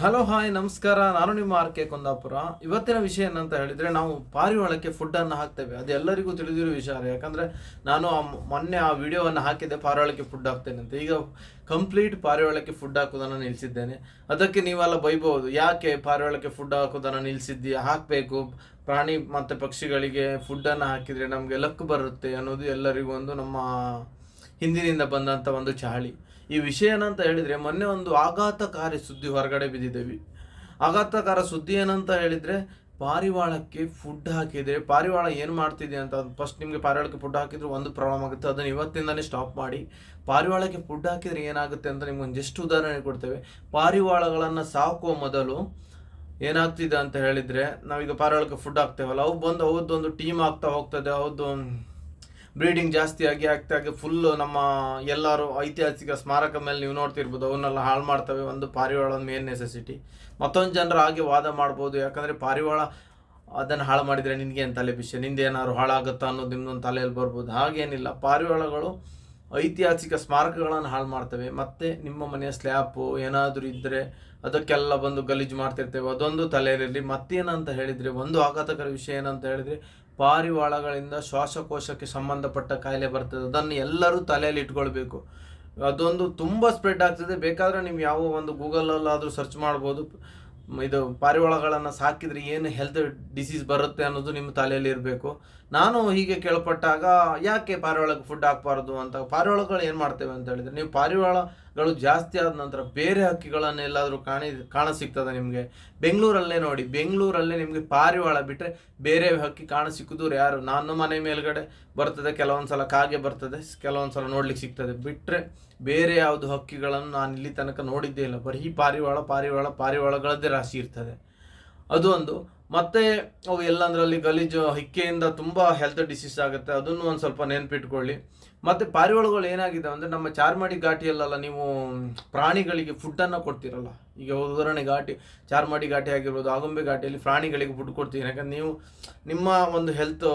Hello hi ನಮಸ್ಕಾರ. ನಾನು ನಿಮ್ಮ ಆರ್ ಕೆ ಕುಂದಾಪುರ. ಇವತ್ತಿನ ವಿಷಯ ಏನಂತ ಹೇಳಿದ್ರೆ, ನಾವು ಪಾರಿವಾಳಕ್ಕೆ ಫುಡ್ ಅನ್ನು ಹಾಕ್ತೇವೆ. ಅದು ಎಲ್ಲರಿಗೂ ತಿಳಿದಿರೋ ವಿಚಾರ. ಯಾಕಂದ್ರೆ ನಾನು ಆ ಮೊನ್ನೆ ಆ ವಿಡಿಯೋವನ್ನು ಹಾಕಿದ್ದೆ, ಪಾರಿವಾಳಕ್ಕೆ ಫುಡ್ ಹಾಕ್ತೇನೆ ಅಂತ. ಈಗ ಕಂಪ್ಲೀಟ್ ಪಾರಿವಾಳಕ್ಕೆ ಫುಡ್ ಹಾಕೋದನ್ನು ನಿಲ್ಲಿಸಿದ್ದೇನೆ ಅದಕ್ಕೆ ನೀವೆಲ್ಲ ಬೈಬಹುದು. ಯಾಕೆ ಪಾರಿವಾಳಕ್ಕೆ ಫುಡ್ ಹಾಕೋದನ್ನು ನಿಲ್ಲಿಸಿದ್ದಿ ಹಾಕಬೇಕು. ಪ್ರಾಣಿ ಮತ್ತು ಪಕ್ಷಿಗಳಿಗೆ ಫುಡ್ಡನ್ನು ಹಾಕಿದರೆ ನಮಗೆ ಲಕ್ ಬರುತ್ತೆ ಅನ್ನೋದು ಎಲ್ಲರಿಗೂ ಒಂದು ನಮ್ಮ ಹಿಂದಿನಿಂದ ಬಂದಂಥ ಒಂದು ಚಾಳಿ. ಈ ವಿಷಯ ಏನಂತ ಹೇಳಿದರೆ ಮೊನ್ನೆ ಒಂದು ಆಘಾತಕಾರಿ ಸುದ್ದಿ ಹೊರಗಡೆ ಬಿದ್ದಿದ್ದೇವೆ ಆಘಾತಕಾರ ಸುದ್ದಿ ಏನಂತ ಹೇಳಿದರೆ ಪಾರಿವಾಳಕ್ಕೆ ಫುಡ್ ಹಾಕಿದರೆ, ಪಾರಿವಾಳ ಏನು ಮಾಡ್ತಿದೆ ಅಂತ ಫಸ್ಟ್ ನಿಮಗೆ ಪಾರಿವಾಳಕ್ಕೆ ಫುಡ್ ಹಾಕಿದ್ರೆ ಒಂದು ಪ್ರಾಬ್ಲಮ್ ಆಗುತ್ತೆ. ಅದನ್ನು ಇವತ್ತಿಂದಲೇ ಸ್ಟಾಪ್ ಮಾಡಿ. ಪಾರಿವಾಳಕ್ಕೆ ಫುಡ್ ಹಾಕಿದರೆ ಏನಾಗುತ್ತೆ ಅಂತ ನಿಮ್ಗೆ ಒಂದಿಷ್ಟು ಉದಾಹರಣೆ ಕೊಡ್ತೇವೆ. ಪಾರಿವಾಳಗಳನ್ನು ಸಾಕುವ ಮೊದಲು ಏನಾಗ್ತಿದೆ ಅಂತ ಹೇಳಿದರೆ ನಾವೀಗ ಪಾರಿವಾಳಕ್ಕೆ ಫುಡ್ ಹಾಕ್ತೇವಲ್ಲ ಅವು ಬಂದು ಅವದ್ದೊಂದು ಟೀಮ್ ಆಗ್ತಾ ಹೋಗ್ತದೆ ಅವದ್ದು ಬ್ರೀಡಿಂಗ್ ಜಾಸ್ತಿ ಆಗಿ ಆಗ್ತಾ ಆಗಿ ಫುಲ್ ನಮ್ಮ ಎಲ್ಲರೂ ಐತಿಹಾಸಿಕ ಸ್ಮಾರಕ ಮೇಲೆ ನೀವು ನೋಡ್ತಿರ್ಬೋದು, ಅವನ್ನೆಲ್ಲ ಹಾಳು ಮಾಡ್ತವೆ ಒಂದು ಪಾರಿವಾಳ ಮೇನ್ ನೆಸೆಸಿಟಿ ಮತ್ತೊಂದು ಜನರು ಹಾಗೆ ವಾದ ಮಾಡ್ಬೋದು, ಯಾಕಂದರೆ ಪಾರಿವಾಳ ಅದನ್ನು ಹಾಳು ಮಾಡಿದರೆ ನಿನಗೇನು ತಲೆ ಬಿಸಿ ನಿಂದ ಏನಾದ್ರು ಹಾಳಾಗುತ್ತಾ ಅನ್ನೋದು ನಿಮ್ದೊಂದು ತಲೆಯಲ್ಲಿ ಬರ್ಬೋದು. ಹಾಗೇನಿಲ್ಲ, ಪಾರಿವಾಳಗಳು ಐತಿಹಾಸಿಕ ಸ್ಮಾರಕಗಳನ್ನು ಹಾಳು ಮಾಡ್ತವೆ. ಮತ್ತು ನಿಮ್ಮ ಮನೆಯ ಸ್ಲ್ಯಾಪು ಏನಾದರೂ ಇದ್ದರೆ ಅದಕ್ಕೆಲ್ಲ ಬಂದು ಗಲೀಜು ಮಾಡ್ತಿರ್ತೇವೆ. ಅದೊಂದು ತಲೆಯಲ್ಲಿ ಮತ್ತೇನಂತ ಹೇಳಿದರೆ, ಒಂದು ಆಘಾತಕರ ವಿಷಯ ಏನಂತ ಹೇಳಿದರೆ ಪಾರಿವಾಳಗಳಿಂದ ಶ್ವಾಸಕೋಶಕ್ಕೆ ಸಂಬಂಧಪಟ್ಟ ಕಾಯಿಲೆ ಬರ್ತದೆ. ಅದನ್ನು ಎಲ್ಲರೂ ತಲೆಯಲ್ಲಿ ಇಟ್ಕೊಳ್ಬೇಕು. ಅದೊಂದು ತುಂಬ ಸ್ಪ್ರೆಡ್ ಆಗ್ತದೆ. ಬೇಕಾದರೆ ನೀವು ಯಾವ ಒಂದು ಗೂಗಲಲ್ಲಾದರೂ ಸರ್ಚ್ ಮಾಡ್ಬೋದು. ಇದು ಪಾರಿವಾಳಗಳನ್ನು ಸಾಕಿದರೆ ಏನು ಹೆಲ್ತ್ ಡಿಸೀಸ್ ಬರುತ್ತೆ ಅನ್ನೋದು ನಿಮ್ಮ ತಲೆಯಲ್ಲಿ ಇರಬೇಕು. ನಾನು ಹೀಗೆ ಕೇಳ್ಪಟ್ಟಾಗ, ಯಾಕೆ ಪಾರಿವಾಳಕ್ಕೆ ಫುಡ್ ಹಾಕ್ಬಾರ್ದು? ಅಂತ ಪಾರಿವಾಳಗಳು ಏನು ಮಾಡ್ತೇವೆ ಅಂತ ಹೇಳಿದರೆ, ನೀವು ಪಾರಿವಾಳಗಳು ಜಾಸ್ತಿ ಆದ ನಂತರ ಬೇರೆ ಹಕ್ಕಿಗಳನ್ನೆಲ್ಲಾದರೂ ಕಾಣಿ, ಕಾಣ ಸಿಗ್ತದೆ ನಿಮಗೆ? ಬೆಂಗಳೂರಲ್ಲೇ ನೋಡಿ, ಬೆಂಗಳೂರಲ್ಲೇ ನಿಮಗೆ ಪಾರಿವಾಳ ಬಿಟ್ಟರೆ ಬೇರೆ ಹಕ್ಕಿ ಕಾಣ ಸಿಕ್ಕಿದ್ರು ಯಾರು? ನಾನು ಮನೆ ಮೇಲ್ಗಡೆ ಬರ್ತದೆ ಕೆಲವೊಂದು ಸಲ ಕಾಗೆ ಬರ್ತದೆ ಕೆಲವೊಂದು ಸಲ ನೋಡ್ಲಿಕ್ಕೆ ಸಿಗ್ತದೆ. ಬಿಟ್ಟರೆ ಬೇರೆ ಯಾವುದು ಹಕ್ಕಿಗಳನ್ನು ನಾನು ಇಲ್ಲಿ ತನಕ ನೋಡಿದ್ದೇ ಇಲ್ಲ. ಬರೀ ಪಾರಿವಾಳ ಪಾರಿವಾಳ, ಪಾರಿವಾಳಗಳದ್ದೇ ರಾಶಿ ಇರ್ತದೆ. ಅದು ಒಂದು. ಮತ್ತೆ ಅವು ಎಲ್ಲಂದ್ರಲ್ಲಿ ಗಲೀಜು, ಹಿಕ್ಕೆಯಿಂದ ತುಂಬ ಹೆಲ್ತ್ ಡಿಸೀಸ್ ಆಗುತ್ತೆ. ಅದನ್ನು ಒಂದು ಸ್ವಲ್ಪ ನೆನ್ಪಿಟ್ಕೊಳ್ಳಿ. ಮತ್ತೆ ಪಾರಿವಾಳಗಳು ಏನಾಗಿದೆ ಅಂದರೆ ನಮ್ಮ ಚಾರ್ಮಾಡಿ ಘಾಟಿಯಲ್ಲೆಲ್ಲ ನೀವು ಪ್ರಾಣಿಗಳಿಗೆ ಫುಡ್ಡನ್ನು ಕೊಡ್ತೀರಲ್ಲ. ಈಗ ಉದಾಹರಣೆ ಘಾಟಿ, ಚಾರ್ಮಾಡಿ ಘಾಟಿ ಆಗಿರ್ಬೋದು, ಆಗುಂಬೆ ಘಾಟಿಯಲ್ಲಿ ಪ್ರಾಣಿಗಳಿಗೆ ಫುಡ್ ಕೊಡ್ತೀರಿ ಯಾಕಂದ್ರೆ ನೀವು ನಿಮ್ಮ ಒಂದು ಹೆಲ್ತ್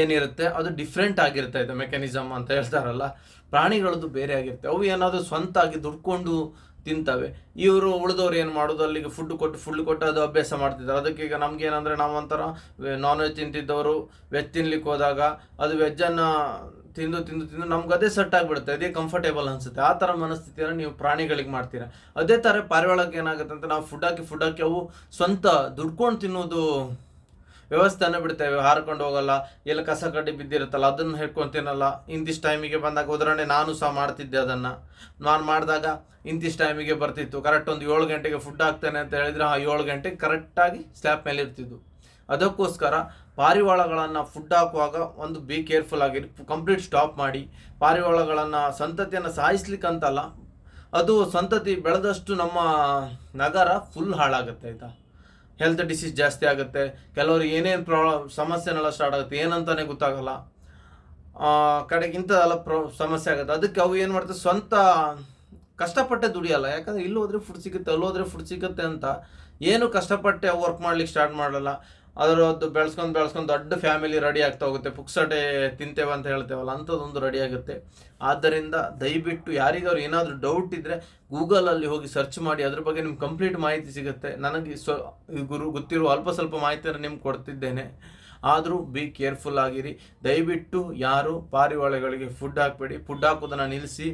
ಏನಿರುತ್ತೆ, ಅದು ಡಿಫ್ರೆಂಟ್ ಆಗಿರುತ್ತೆ ಇದೆ ಮೆಕ್ಯಾನಿಸಮ್ ಅಂತ ಹೇಳ್ತಾರಲ್ಲ. ಪ್ರಾಣಿಗಳದ್ದು ಬೇರೆ ಆಗಿರುತ್ತೆ. ಅವು ಏನಾದರೂ ಸ್ವಂತ ಆಗಿ ದುಡ್ಕೊಂಡು ತಿಂತವೆ. ಇವರು ಉಳಿದವ್ರು ಏನು ಮಾಡೋದು? ಅಲ್ಲಿಗೆ ಫುಡ್ ಕೊಟ್ಟು ಫುಡ್ ಕೊಟ್ಟು ಅದು ಅಭ್ಯಾಸ ಮಾಡ್ತಿದ್ದಾರೆ. ಅದಕ್ಕೆ ಈಗ ನಮ್ಗೆ ಏನಂದರೆ ನಾವು ಒಂಥರ ನಾನ್ ವೆಜ್ ತಿಂತಿದ್ದವರು ವೆಜ್ ತಿನ್ಲಿಕ್ಕೆ ಹೋದಾಗ ಅದು ವೆಜ್ಜನ್ನು ತಿಂದು ತಿಂದು ತಿಂದು ನಮ್ಗೆ ಅದೇ ಸೆಟ್ ಆಗಿಬಿಡುತ್ತೆ. ಅದೇ ಕಂಫರ್ಟೇಬಲ್ ಅನಿಸುತ್ತೆ. ಆ ಥರ ಮನಸ್ಥಿತಿಯನ್ನು ನೀವು ಪ್ರಾಣಿಗಳಿಗೆ ಮಾಡ್ತೀರಾ? ಅದೇ ಥರ ಪಾರಿವಾಳಕ್ಕೆ ಏನಾಗುತ್ತೆ ಅಂತ ನಾವು ಫುಡ್ ಹಾಕಿ ಫುಡ್ ಹಾಕಿ ಅವು ಸ್ವಂತ ದುಡ್ಕೊಂಡು ತಿನ್ನೋದು ವ್ಯವಸ್ಥೆನ ಬಿಡ್ತೇವೆ, ಹಾರ್ಕೊಂಡು ಹೋಗಲ್ಲ, ಎಲ್ಲ ಕಸ ಕಡ್ಡಿ ಬಿದ್ದಿರುತ್ತಲ್ಲ, ಅದನ್ನು ಹಿಡ್ಕೊಂಡು ತಿನ್ನಲ್ಲ ಇಂತಿಷ್ಟು ಟೈಮಿಗೆ ಬಂದಾಗ ಉದಾಹರಣೆ ನಾನು ಸಹ ಮಾಡ್ತಿದ್ದೆ ಅದನ್ನು. ನಾನು ಮಾಡಿದಾಗ ಇಂತಿಷ್ಟು ಟೈಮಿಗೆ ಬರ್ತಿತ್ತು. ಕರೆಕ್ಟ್ ಒಂದು ಏಳು ಗಂಟೆಗೆ ಫುಡ್ ಹಾಕ್ತೇನೆ ಅಂತ ಹೇಳಿದರೆ ಆ ಏಳು ಗಂಟೆಗೆ ಕರೆಕ್ಟಾಗಿ ಸ್ಲ್ಯಾಪ್ ಮೇಲೆ ಇರ್ತಿದ್ದು. ಅದಕ್ಕೋಸ್ಕರ ಪಾರಿವಾಳಗಳನ್ನು ಫುಡ್ ಹಾಕುವಾಗ ಒಂದು ಬಿ ಕೇರ್ಫುಲ್ ಆಗಿ ಕಂಪ್ಲೀಟ್ ಸ್ಟಾಪ್ ಮಾಡಿ, ಪಾರಿವಾಳಗಳನ್ನು ಸಂತತಿಯನ್ನು ಸಾಯಿಸ್ಲಿಕ್ಕಂತಲ್ಲ, ಅದು ಸಂತತಿ ಬೆಳೆದಷ್ಟು ನಮ್ಮ ನಗರ ಫುಲ್ ಹಾಳಾಗುತ್ತೆ ಆಯಿತಾ? ಹೆಲ್ತ್ ಡಿಸೀಸ್ ಜಾಸ್ತಿ ಆಗುತ್ತೆ. ಕೆಲವರಿಗೆ ಏನೇನು ಪ್ರಾಬ್ಲಮ್ ಸಮಸ್ಯೆನೆಲ್ಲ ಸ್ಟಾರ್ಟ್ ಆಗುತ್ತೆ. ಏನಂತಾನೆ ಗೊತ್ತಾಗಲ್ಲ. ಆ, ಕಡೆಗೆ ಇಂಥದೆಲ್ಲ ಪ್ರೋ ಸಮಸ್ಯೆ ಆಗುತ್ತೆ. ಅದಕ್ಕೆ ಅವು ಏನು ಮಾಡ್ತಾರೆ ಸ್ವಂತ ಕಷ್ಟಪಟ್ಟೆ ದುಡಿಯಲ್ಲ. ಯಾಕಂದ್ರೆ ಇಲ್ಲಿ ಹೋದ್ರೆ ಫುಡ್ ಸಿಗುತ್ತೆ ಅಲ್ಲಿ ಹೋದ್ರೆ ಫುಡ್ ಸಿಗುತ್ತೆ ಅಂತ. ಏನು ಕಷ್ಟಪಟ್ಟೆ ವರ್ಕ್ ಮಾಡ್ಲಿಕ್ಕೆ ಸ್ಟಾರ್ಟ್ ಮಾಡಲ್ಲ. ಅದರದ್ದು ಬೆಳೆಸ್ಕೊಂಡು ಬೆಳೆಸ್ಕೊಂಡು ದೊಡ್ಡ ಫ್ಯಾಮಿಲಿ ರೆಡಿ ಆಗ್ತಾ ಹೋಗುತ್ತೆ. ಪುಕ್ಸಟೆ ತಿಂತೇವೆ ಅಂತ ಹೇಳ್ತೇವಲ್ಲ, ಅಂಥದ್ದೊಂದು ರೆಡಿ ಆಗುತ್ತೆ. ಆದ್ದರಿಂದ ದಯವಿಟ್ಟು ಯಾರಿಗಾದ್ರು ಏನಾದರೂ ಡೌಟ್ ಇದ್ದರೆ ಗೂಗಲಲ್ಲಿ ಹೋಗಿ ಸರ್ಚ್ ಮಾಡಿ, ಅದ್ರ ಬಗ್ಗೆ ನಿಮ್ಗೆ ಕಂಪ್ಲೀಟ್ ಮಾಹಿತಿ ಸಿಗುತ್ತೆ. ನನಗೆ ಸ್ವ ಗುರು ಗೊತ್ತಿರುವ ಅಲ್ಪ ಸ್ವಲ್ಪ ಮಾಹಿತಿಯನ್ನು ನಿಮ್ಗೆ ಕೊಡ್ತಿದ್ದೇನೆ. ಆದರೂ ಬಿ ಕೇರ್ಫುಲ್ ಆಗಿರಿ. ದಯವಿಟ್ಟು ಯಾರು ಪಾರಿವಾಳಗಳಿಗೆ ಫುಡ್ ಹಾಕಬೇಡಿ. ಫುಡ್ ಹಾಕೋದನ್ನು ನಿಲ್ಲಿಸಿ.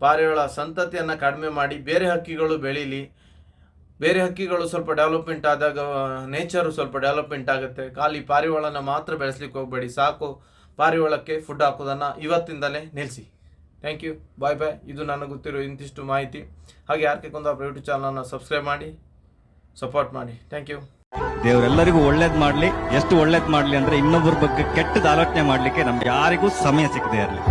ಪಾರಿವಾಳ ಸಂತತಿಯನ್ನು ಕಡಿಮೆ ಮಾಡಿ, ಬೇರೆ ಹಕ್ಕಿಗಳು ಬೆಳೀಲಿ. ಬೇರೆ ಹಕ್ಕಿಗಳು ಸ್ವಲ್ಪ ಡೆವಲಪ್ಮೆಂಟ್ ಆದಾಗ ನೇಚರು ಸ್ವಲ್ಪ ಡೆವಲಪ್ಮೆಂಟ್ ಆಗುತ್ತೆ. ಖಾಲಿ ಪಾರಿವಾಳನ ಮಾತ್ರ ಬೆಳೆಸ್ಲಿಕ್ಕೆ ಹೋಗಬೇಡಿ, ಸಾಕು. ಪಾರಿವಾಳಕ್ಕೆ ಫುಡ್ ಹಾಕೋದನ್ನು ಇವತ್ತಿಂದಲೇ ನಿಲ್ಲಿಸಿ. ಥ್ಯಾಂಕ್ ಯು ಬಾಯ್ ಬಾಯ್ ಇದು ನನಗೆ ಗೊತ್ತಿರೋ ಇಂತಿಷ್ಟು ಮಾಹಿತಿ. ಹಾಗೆ ಯಾರಿಗೆ ಕುಂದಾಪುರ ಯೂಟ್ಯೂಬ್ ಚಾನಲನ್ನು ಸಬ್ಸ್ಕ್ರೈಬ್ ಮಾಡಿ ಸಪೋರ್ಟ್ ಮಾಡಿ. ಥ್ಯಾಂಕ್ ಯು ದೇವರೆಲ್ಲರಿಗೂ ಒಳ್ಳೇದು ಮಾಡಲಿ. ಎಷ್ಟು ಒಳ್ಳೇದು ಮಾಡಲಿ ಅಂದರೆ ಇನ್ನೊಬ್ಬರ ಬಗ್ಗೆ ಕೆಟ್ಟದ ಆಲೋಚನೆ ಮಾಡಲಿಕ್ಕೆ ನಮ್ಗೆ ಯಾರಿಗೂ ಸಮಯ ಸಿಗದೆ ಇರಲಿ.